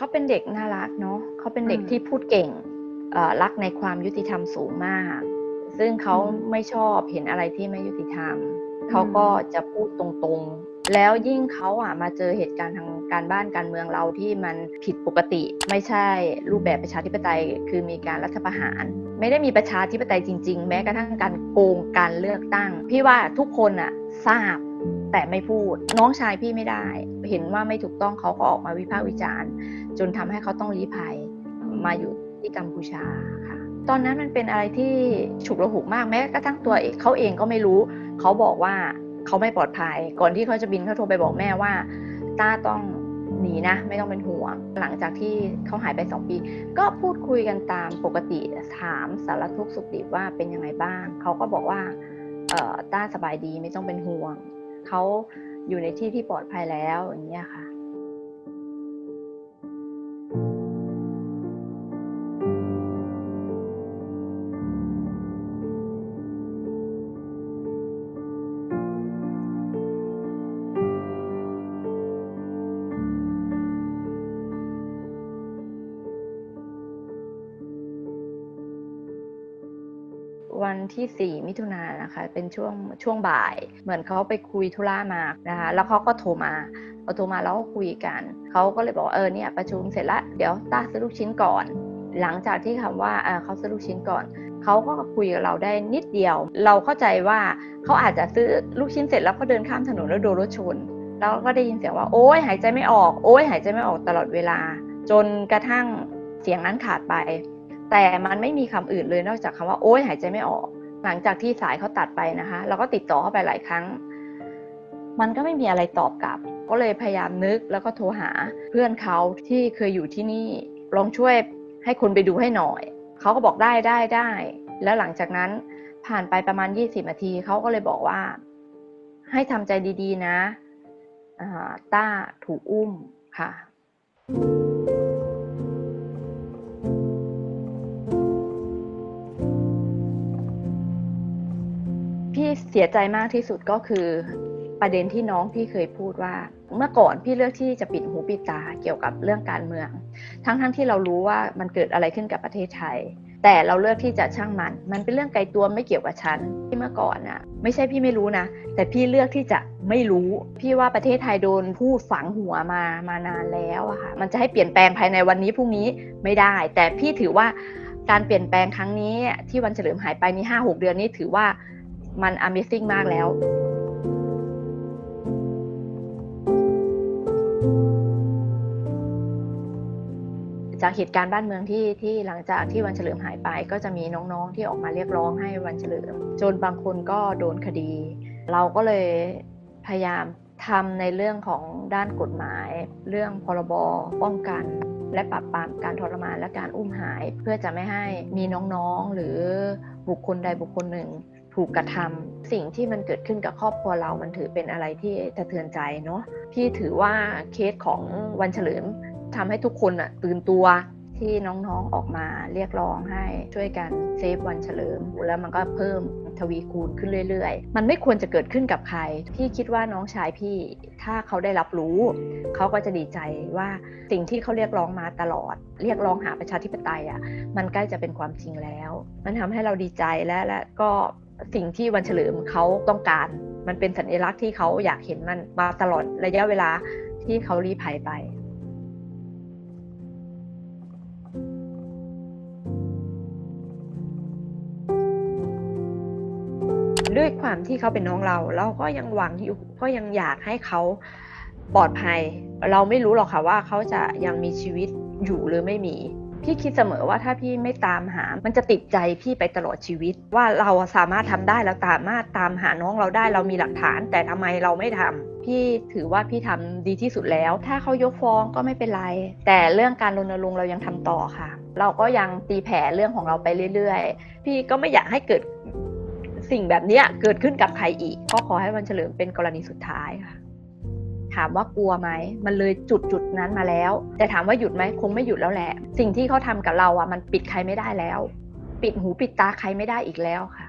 เขาเป็นเด็กน่ารักเนาะเขาเป็นเด็กอืมที่พูดเก่งเอ่อรักในความยุติธรรมสูงมาก ซึ่งเขาอืมไม่ชอบเห็นอะไรที่ไม่ยุติธรรมเขาก็จะพูดตรงๆ แล้วยิ่งเขาอะมาเจอเหตุการณ์ทางการบ้านการเมืองเราที่มันผิดปกติ ไม่ใช่รูปแบบประชาธิปไตย คือมีการรัฐประหาร ไม่ได้มีประชาธิปไตยจริง ๆ แม้กระทั่งการโกงการเลือกตั้ง พี่ว่าทุกคนอะทราบ แต่ไม่พูด น้องชายพี่ไม่ได้ เห็นว่าไม่ถูกต้องเขาก็ออกมาวิพากษ์วิจารณ์ จนทำให้เขาต้องลี้ภัยมาอยู่ที่กัมพูชาค่ะ ตอนนั้นมันเป็นอะไรที่ฉุกระหุกมากแม้กระทั่งตัวเองเขาเองก็ไม่รู้ เขาบอกว่าเขาไม่ปลอดภัย ก่อนที่เขาจะบินเขาโทรไปบอกแม่ว่าต้าต้องหนีนะไม่ต้องเป็นห่วง หลังจากที่เขาหายไปสองปี ก็พูดคุยกันตามปกติถามสารทุกสุขดิบว่าเป็นยังไงบ้าง เขาก็บอกว่าต้าสบายดีไม่ต้องเป็นห่วง เขาอยู่ในที่ที่ปลอดภัยแล้วอย่างเงี้ยค่ะ วันที่ 4 มิถุนายนนะคะ เป็นช่วงช่วงบ่าย เหมือนเขาไปคุยธุระมานะคะ แล้วเขาก็โทรมาพอโทรมาแล้วก็คุยกัน เขาก็เลยบอกเออเนี่ยประชุมเสร็จแล้วเดี๋ยวต้าซื้อลูกชิ้นก่อน หลังจากที่คำว่าเเขาซื้อลูกชิ้นก่อนเขาก็คุยกับเราได้นิดเดียว เราเข้าใจว่าเขาอาจจะซื้อลูกชิ้นเสร็จแล้วก็เดินข้ามถนนแล้วโดนรถชน แล้วก็ได้ยินเสียงว่าโอ๊ยหายใจไม่ออก โอ๊ยหายใจไม่ออกตลอดเวลา จนกระทั่งเสียงนั้นขาดไป แต่มันไม่มีคำอื่นเลยนอกจากคำว่าโอ๊ยหายใจไม่ออก หลังจากที่สายเขาตัดไปนะคะ เราก็ติดต่อเข้าไปหลายครั้ง มันก็ไม่มีอะไรตอบกลับ ก็เลยพยายามนึกแล้วก็โทรหาเพื่อนเขาที่เคยอยู่ที่นี่ลองช่วยให้คนไปดูให้หน่อย เขาก็บอกได้ได้ได้ แล้วหลังจากนั้นผ่านไปประมาณ 20นาทีเขาก็เลยบอกว่า ให้ทำใจดีๆนะอ่าต้าถูกอุ้มค่ะ เสียใจมากที่สุดก็คือประเด็นที่น้องพี่เคยพูดว่า เมื่อก่อนพี่เลือกที่จะปิดหูปิดตาเกี่ยวกับเรื่องการเมือง ทั้งๆทที่เรารู้ว่ามันเกิดอะไรขึ้นกับประเทศไทย แต่เราเลือกที่จะช่างมัน มันเป็นเรื่องไกลตัวไม่เกี่ยวกับฉันที่เมื่อก่อนน่ะไม่ใช่พี่ไม่รู้นะ แต่พี่เลือกที่จะไม่รู้ พี่ว่าประเทศไทยโดนพูดฝังหัวมามานานแล้วอะค่ะมันจะให้เปลี่ยนแปลงภายในวันนี้พรุ่งนี้ไม่ได้ แต่พี่ถือว่าการเปลี่ยนแปลงครั้งนี้ที่วันเฉลิมหายไปนี่ห้าหกเดือนนี้ถือว่า มัน Amazing มากแล้วจากเหตุการณ์บ้านเมืองที่ที่หลังจากที่วันเฉลิมหายไป ก็จะมีน้องๆที่ออกมาเรียกร้องให้วันเฉลิม จนบางคนก็โดนคดี เราก็เลยพยายามทำในเรื่องของด้านกฎหมาย เรื่องพรบป้องกัน และปราบปรามการทรมานและการอุ้มหาย เพื่อจะไม่ให้มีน้องๆหรือบุคคลใดบุคคลหนึ่ง ถูกกระทำสิ่งที่มันเกิดขึ้นกับครอบครัวเรา มันถือเป็นอะไรที่สะเทือนใจเนาะพี่ถือว่าเคสของวันเฉลิมทำให้ทุกคนอะตื่นตัวที่น้องๆออกมาเรียกร้องให้ช่วยกันเซฟวันเฉลิม แล้วมันก็เพิ่มทวีคูณขึ้นเรื่อยๆ มันไม่ควรจะเกิดขึ้นกับใคร พี่คิดว่าน้องชายพี่ถ้าเขาได้รับรู้ เขาก็จะดีใจว่าสิ่งที่เขาเรียกร้องมาตลอด เรียกร้องหาประชาธิปไตยอะมันใกล้จะเป็นความจริงแล้ว มันทำให้เราดีใจและและก็ สิ่งที่วันเฉลิมเขาต้องการ มันเป็นสัญลักษณ์ที่เขาอยากเห็นมันมาตลอดระยะเวลาที่เขารีภัยไปด้วยความที่เขาเป็นน้องเรา เราก็ยังหวังอยู่ก็ยังอยากให้เขาปลอดภัย เราไม่รู้หรอกค่ะว่าเขาจะยังมีชีวิตอยู่หรือไม่มี พี่คิดเสมอว่าถ้าพี่ไม่ตามหา มันจะติดใจพี่ไปตลอดชีวิต ว่าเราสามารถทำได้เราสามารถตามหาน้องเราได้เรามีหลักฐาน แต่ทำไมเราไม่ทำพี่ถือว่าพี่ทำดีที่สุดแล้ว ถ้าเขายกฟ้องก็ไม่เป็นไร แต่เรื่องการรณรงค์เรายังทำต่อค่ะ เราก็ยังตีแผ่เรื่องของเราไปเรื่อยๆ พี่ก็ไม่อยากให้เกิดสิ่งแบบนี้เกิดขึ้นกับใครอีก ก็ขอให้วันเฉลิมเป็นกรณีสุดท้ายค่ะ ถามว่ากลัวไหมมันเลยจุดจุดนั้นมาแล้ว แต่ถามว่าหยุดไหมคงไม่หยุดแล้วแหละ สิ่งที่เขาทำกับเราอะมันปิดใครไม่ได้แล้ว ปิดหูปิดตาใครไม่ได้อีกแล้วค่ะ